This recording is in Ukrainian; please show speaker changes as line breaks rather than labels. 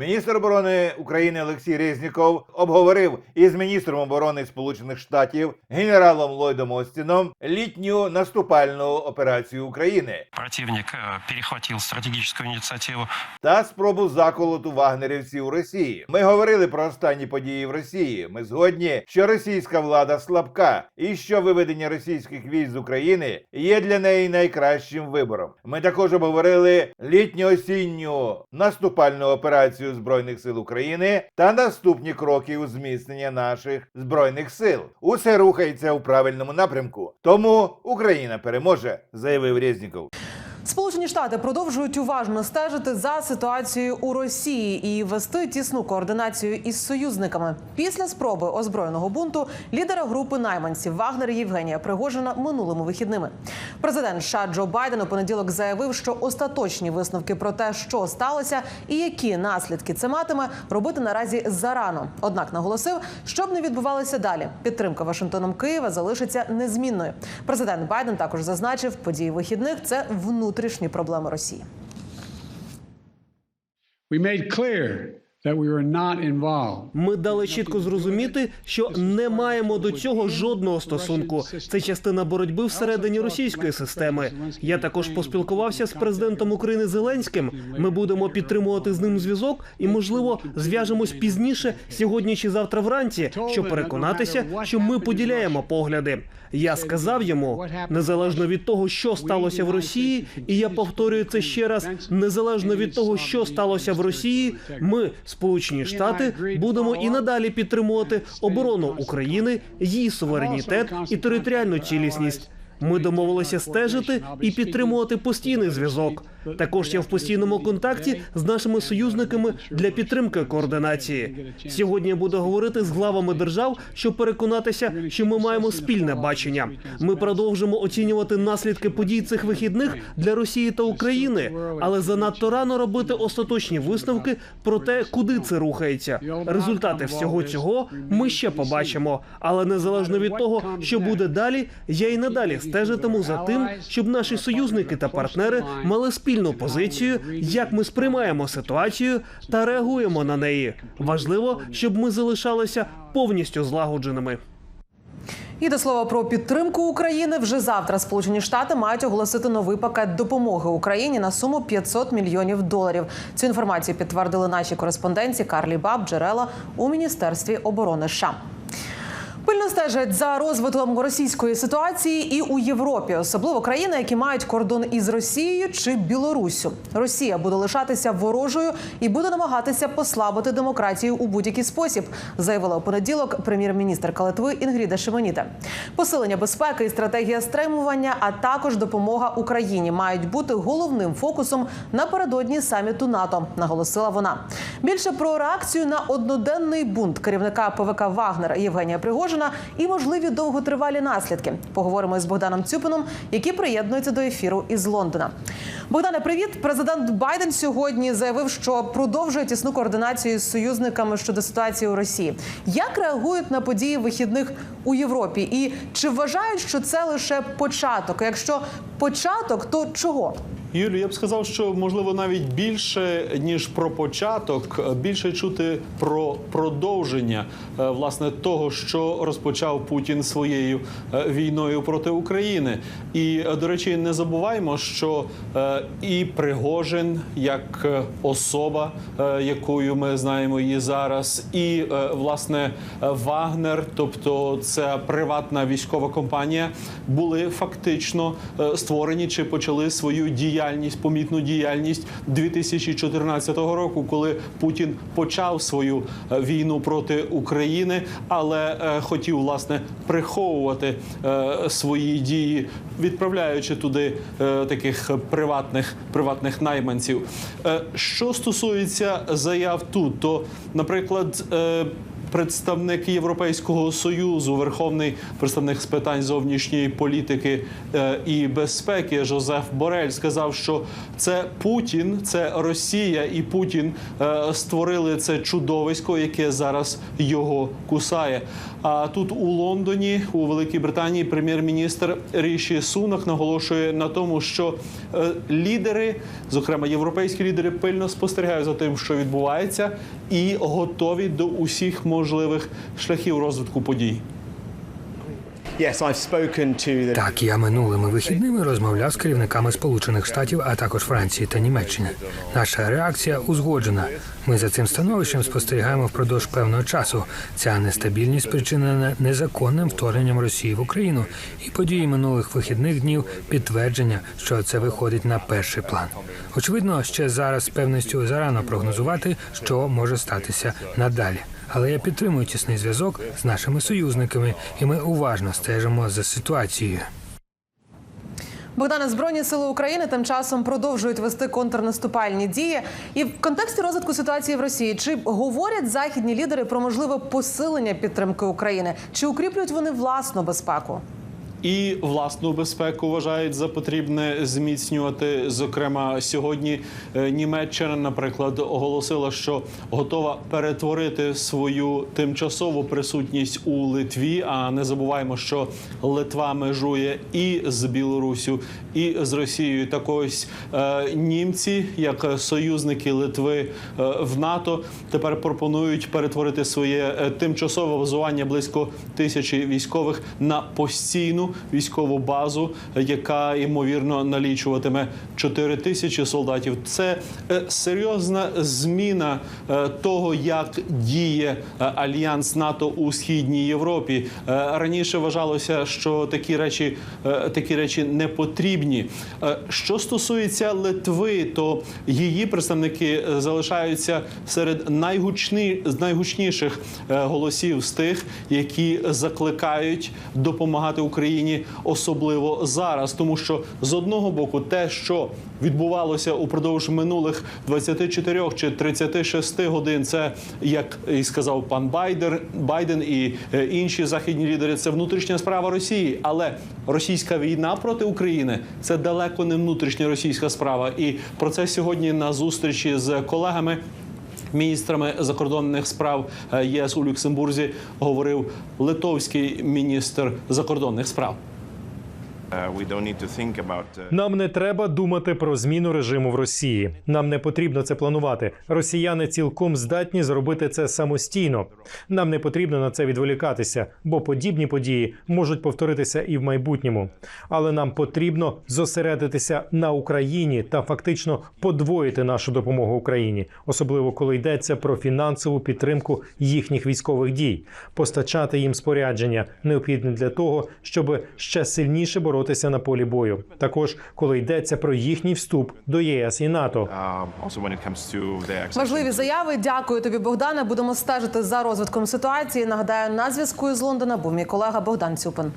Міністр оборони України Олексій Резніков обговорив із міністром оборони Сполучених Штатів генералом Ллойдом Остіном літню наступальну операцію України
Противник э, перехватил стратегическую инициативу
та спробу заколоту вагнерівців у Росії. Ми говорили про останні події в Росії. Ми згодні, що російська влада слабка і що виведення російських військ з України є для неї найкращим вибором. Ми також обговорили літньо-осінню наступальну операцію збройних сил України та наступні кроки у зміцнення наших збройних сил. Усе рухається у правильному напрямку. Тому Україна переможе, заявив Резніков.
Сполучені Штати продовжують уважно стежити за ситуацією у Росії і вести тісну координацію із союзниками. Після спроби озброєного бунту лідера групи найманців Вагнер Євгенія Пригожина минулими вихідними. Президент США Джо Байден у понеділок заявив, що остаточні висновки про те, що сталося і які наслідки це матиме, робити наразі зарано. Однак наголосив, щоб не відбувалося далі. Підтримка Вашингтоном Києва залишиться незмінною. Президент Байден також зазначив, події вихідних це внутрішні проблеми Росії.
We made clear
Ми дали чітко зрозуміти, що не маємо до цього жодного стосунку. Це частина боротьби всередині російської системи. Я також поспілкувався з президентом України Зеленським. Ми будемо підтримувати з ним зв'язок і, можливо, зв'яжемось пізніше сьогодні чи завтра вранці, щоб переконатися, що ми поділяємо погляди. Я сказав йому незалежно від того, що сталося в Росії, і я повторюю це ще раз. Незалежно від того, що сталося в Росії, ми, Сполучені Штати, будемо і надалі підтримувати оборону України, її суверенітет і територіальну цілісність. Ми домовилися стежити і підтримувати постійний зв'язок. Також я в постійному контакті з нашими союзниками для підтримки координації. Сьогодні буду говорити з главами держав, щоб переконатися, що ми маємо спільне бачення. Ми продовжимо оцінювати наслідки подій цих вихідних для Росії та України, але занадто рано робити остаточні висновки про те, куди це рухається. Результати всього цього ми ще побачимо. Але незалежно від того, що буде далі, я і надалі стежитиму за тим, щоб наші союзники та партнери мали спільну позицію, як ми сприймаємо ситуацію та реагуємо на неї. Важливо, щоб ми залишалися повністю злагодженими.
І до слова про підтримку України вже завтра Сполучені Штати мають оголосити новий пакет допомоги Україні на суму 500 мільйонів доларів. Цю інформацію підтвердили наші кореспонденці Карлі Баб, джерела у міністерстві оборони США. Стежать за розвитком російської ситуації і у Європі, особливо країни, які мають кордон із Росією чи Білоруссю. Росія буде лишатися ворожою і буде намагатися послабити демократію у будь-який спосіб, заявила у понеділок прем'єр-міністрка Литви Інгріда Шимоніта. Посилення безпеки і стратегія стримування, а також допомога Україні мають бути головним фокусом напередодні саміту НАТО, наголосила вона. Більше про реакцію на одноденний бунт керівника ПВК Вагнер Євгенія Пригожина і можливі довготривалі наслідки. Поговоримо з Богданом Цюпином, який приєднується до ефіру із Лондона. Богдане, привіт. Президент Байден сьогодні заявив, що продовжує тісну координацію з союзниками щодо ситуації у Росії. Як реагують на події вихідних у Європі? І чи вважають, що це лише початок? Якщо початок, то чого?
Юлю, я б сказав, що можливо навіть більше ніж про початок, більше чути про продовження е, власне того, що розпочав Путін своєю е, війною проти України. І е, до речі, не забуваємо, що і Пригожин як особа, якою ми знаємо її зараз, і власне Вагнер, тобто це приватна військова компанія, були фактично створені чи почали свою діяльність, помітну діяльність 2014 року, коли Путін почав свою е, війну проти України, але е, хотів власне приховувати е, свої дії, відправляючи туди таких приватних приватних найманців. Що стосується заяв тут, то, наприклад, представник Європейського союзу, верховний представник з питань зовнішньої політики е, і безпеки Жозеф Борель сказав, що це Путін, це Росія і Путін е, створили це чудовисько, яке зараз його кусає. А тут у Лондоні, у Великій Британії, прем'єр-міністр Ріші Сунак наголошує на тому, що е, лідери, зокрема європейські лідери, пильно спостерігають за тим, що відбувається, і готові до усіх можливих шляхів розвитку подій.
Так, я минулими вихідними розмовляв з керівниками Сполучених Штатів, а також Франції та Німеччини. Наша реакція узгоджена. Ми за цим становищем спостерігаємо впродовж певного часу. Ця нестабільність спричинена незаконним вторгненням Росії в Україну, і події минулих вихідних днів підтвердження, що це виходить на перший план. Очевидно, ще зараз з певністю зарано прогнозувати, що може статися надалі. Але я підтримую тісний зв'язок з нашими союзниками, і ми уважно стежимо за ситуацією.
Богдане, збройні сили України тим часом продовжують вести контрнаступальні дії. І в контексті розвитку ситуації в Росії чи говорять західні лідери про можливе посилення підтримки України? Чи укріплюють вони власну безпеку?
І власну безпеку вважають за потрібне зміцнювати. Зокрема, сьогодні е, Німеччина, наприклад, оголосила, що готова перетворити свою тимчасову присутність у Литві. А не забуваємо, що Литва межує і з Білорусю, і з Росією. Так ось е, німці, як союзники Литви е, в НАТО, тепер пропонують перетворити своє тимчасове базування близько тисячі військових на постійну військову базу, яка ймовірно налічуватиме 4 тисячі солдатів. Це е, серйозна зміна е, того, як діє е, альянс НАТО у східній Європі. Раніше вважалося, що такі речі, такі речі не потрібні. Що стосується Литви, то її представники залишаються серед найгучні, найгучніших голосів з тих, які закликають допомагати Україні, особливо зараз, тому що з одного боку, те, що відбувалося упродовж минулих 24 чи 36 годин, це як і сказав пан Байдер, Байден і е, інші західні лідери, це внутрішня справа Росії. Але російська війна проти України це далеко не внутрішня російська справа. І про це сьогодні на зустрічі з колегами. Міністрами закордонних справ е, ЄС у Люксембурзі говорив литовський міністр закордонних справ.
Нам не треба думати про зміну режиму в Росії. Нам не потрібно це планувати. Росіяни цілком здатні зробити це самостійно. Нам не потрібно на це відволікатися, бо подібні події можуть повторитися і в майбутньому. Але нам потрібно зосередитися на Україні та фактично подвоїти нашу допомогу Україні, особливо коли йдеться про фінансову підтримку їхніх військових дій, постачати їм спорядження, необхідне для того, щоб ще сильніше боротися на полі бою. Також коли йдеться про їхній вступ до ЄС і НАТО.
Важливі заяви. Дякую тобі, Богдане. Будемо стежити за розвитком ситуації. Нагадаю, на зв'язку із Лондона був мій колега Богдан Цюпин.